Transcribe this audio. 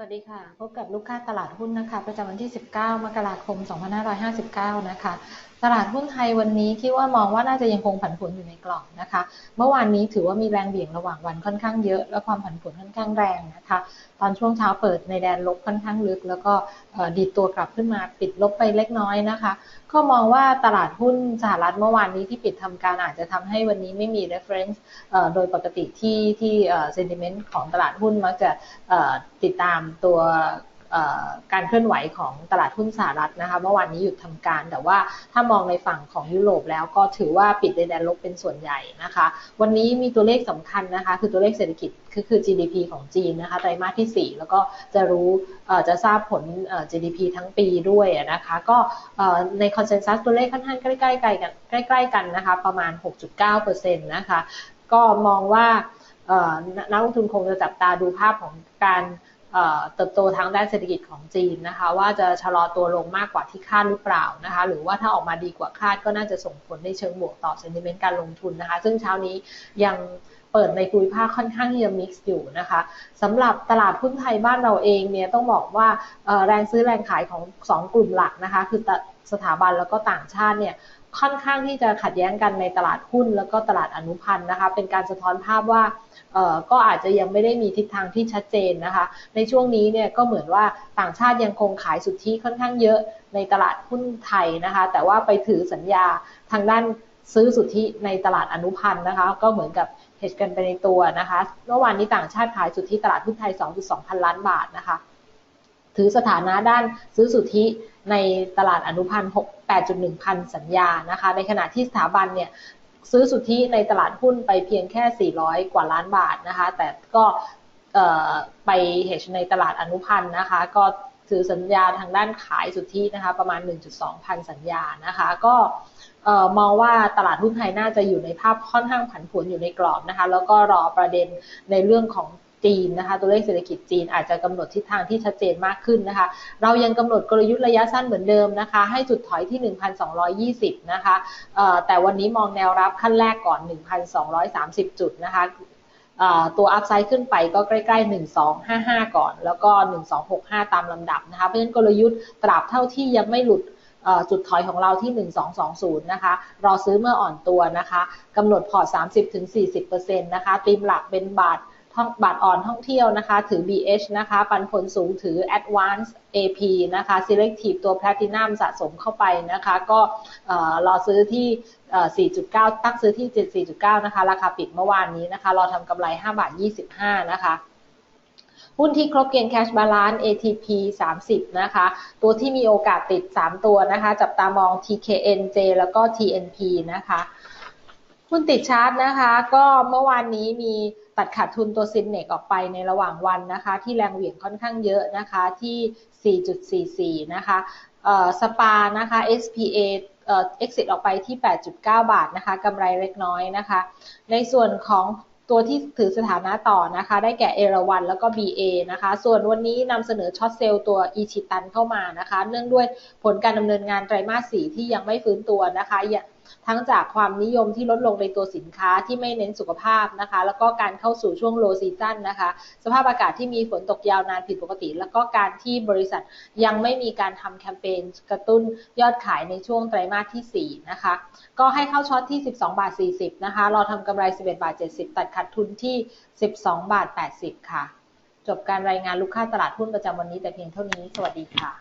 วัสดีค่ะ พบกับลูกค้าตลาดหุ้นนะคะ ประจำวันที่ 19 มกราคม 2559 นะคะ ตลาดหุ้นไทยวันนี้คิดว่ามองว่าน่าจะยังคงผันผวนอยู่ในกรอบนะคะ เมื่อวานนี้ถือว่ามีแรงเบี่ยงระหว่างวันค่อนข้างเยอะ และความผันผวนค่อนข้างแรงนะคะ ตอนช่วงเช้าเปิดในแดนลบค่อนข้างลึก แล้วก็ดีดตัวกลับขึ้นมาปิดลบไปเล็กน้อยนะคะ ก็มองว่าตลาดหุ้นสหรัฐเมื่อวานนี้ที่ปิดทำการอาจจะทำให้วันนี้ไม่มี reference โดยปกติที่ที่ sentiment ของตลาดหุ้นมักจะติดตามตัว การเคลื่อนไหวของตลาดหุ้นสหรัฐนะคะเมื่อวานนี้หยุดทำการ แต่ว่าถ้ามองในฝั่งของยุโรปแล้วก็ถือว่าปิดในแดนลบเป็นส่วนใหญ่นะคะ วันนี้มีตัวเลขสำคัญนะคะ คือตัวเลขเศรษฐกิจคือคือ GDP ของจีนนะคะไตรมาสที่ 4 แล้วก็จะรู้จะทราบผล GDP ทั้งปีด้วยนะคะ ก็ในคอนเซนแซสตัวเลขค่อนข้างใกล้ๆกันใกล้ๆกันนะคะ ประมาณ 6.9%นะคะ ก็มองว่านักลงทุนคงจะจับตาดูภาพของการ เติบโตทางด้านเศรษฐกิจของจีนนะคะ ว่าจะชะลอตัวลงมากกว่าที่คาดหรือเปล่านะคะ หรือว่าถ้าออกมาดีกว่าคาดก็น่าจะส่งผลในเชิงบวกต่อเซนติเมนต์การลงทุนนะคะ ซึ่งเช้านี้ยังเปิดในภูมิภาคค่อนข้างที่จะมิกซ์อยู่นะคะสำหรับตลาดหุ้นไทยบ้านเราเองเนี่ยต้องบอกว่าแรงซื้อแรงขายของ 2 กลุ่มหลักนะคะ คือสถาบันแล้วก็ต่างชาติเนี่ย ค่อนข้างที่จะขัดแย้งกันในตลาดหุ้นแล้วก็ตลาดอนุพันธ์นะคะ เป็นการสะท้อนภาพว่าก็อาจจะยังไม่ได้มีทิศทางที่ชัดเจนนะคะ ในช่วงนี้เนี่ยก็เหมือนว่าต่างชาติยังคงขายสุทธิค่อนข้างเยอะในตลาดหุ้นไทยนะคะ แต่ว่าไปถือสัญญาทางด้านซื้อสุทธิในตลาดอนุพันธ์นะคะ ก็เหมือนกับเฮชกันไปในตัวนะคะ เมื่อวานนี้ต่างชาติขายสุทธิตลาดหุ้นไทย 2.2 พันล้านบาทนะคะ ถือสถานะด้านซื้อสุทธิในตลาดอนุพันธ์8.1 พันสัญญานะคะ ในขณะที่สถาบันเนี่ยซื้อสุทธิในตลาดหุ้นไปเพียงแค่ 400 กว่าล้านบาทนะคะ แต่ก็ไปเฮชในตลาดอนุพันธ์นะคะ ก็ซื้อสัญญาทางด้านขายสุทธินะคะ ประมาณ 1.2 พันสัญญานะคะ ก็มองว่าตลาดหุ้นไทยน่าจะอยู่ในภาพค่อนข้างผันผวนอยู่ในกรอบนะคะ แล้วก็รอประเด็นในเรื่องของ จีนนะคะ ตัวเลขเศรษฐกิจจีนอาจจะกำหนดทิศทางที่ชัดเจนมากขึ้นนะคะ เรายังกำหนดกลยุทธ์ระยะสั้นเหมือนเดิมนะคะ ให้จุดถอยที่ 1,220 นะคะแต่วันนี้มองแนวรับขั้นแรกก่อน 1,230 จุดนะคะตัวอัพไซด์ขึ้นไปก็ใกล้ๆ 1255 ก่อน แล้วก็ 1265 ตามลำดับนะคะ เพราะฉะนั้นกลยุทธ์ตราบเท่าที่ยังไม่หลุดจุดถอยของเราที่ 1220 นะคะ รอซื้อเมื่ออ่อนตัวนะคะ กำหนดพอร์ต 30-40%นะคะตีมหลักเป็นบาท ท่องบัตรอ่อนท่องเที่ยวนะคะ ถือ BH นะคะ ปันผลสูงถือ Advance AP นะคะ Selective ตัว Platinum สะสมเข้าไปนะคะ ก็รอซื้อที่ 4.9 ตั้งซื้อที่ 74.9 นะคะ ราคาปิดเมื่อวานนี้นะคะ รอทำกำไร 5 บาท 25 นะคะหุ้นที่ครบเกณฑ์แคชบาลานซ์ ATP 30 นะคะ ตัวที่มีโอกาสติด 3 ตัวนะคะ จับตามอง TKNJ แล้วก็ TNP นะคะ หุ้นติดชาร์ตนะคะ ก็เมื่อวานนี้มีตัดขาดทุนตัวซินเนกออกไปในระหว่างวันนะคะ ที่แรงเหวี่ยงค่อนข้างเยอะนะคะที่ 4.44 นะคะสปานะคะ SPA เอ่อ exit ออกไปที่ 8.9 บาทนะคะกำไรเล็กน้อยนะคะ ในส่วนของตัวที่ถือสถานะต่อนะคะ ได้แก่เอราวันแล้วก็ BA นะคะ ส่วนวันนี้นำเสนอช็อตเซลล์ตัวอีชิตันเข้ามานะคะ เนื่องด้วยผลการดำเนินงานไตรมาส4ที่ยังไม่ฟื้นตัวนะคะ ทั้งจากความนิยมที่ลดลงในตัวสินค้าที่ไม่เน้นสุขภาพนะคะ แล้วก็การเข้าสู่ช่วงโลซีซันนะคะ สภาพอากาศที่มีฝนตกยาวนานผิดปกติ แล้วก็การที่บริษัทยังไม่มีการทำแคมเปญกระตุ้นยอดขายในช่วงไตรมาสที่ 4 นะคะ ก็ให้เข้าช็อตที่ 12 บาท 40 นะคะเราทำกำไร 11 บาท 70 ตัดขาดทุนที่ 12 บาท 80 ค่ะ จบการรายงานลูกค้าตลาดหุ้นประจำวันนี้แต่เพียงเท่านี้ สวัสดีค่ะ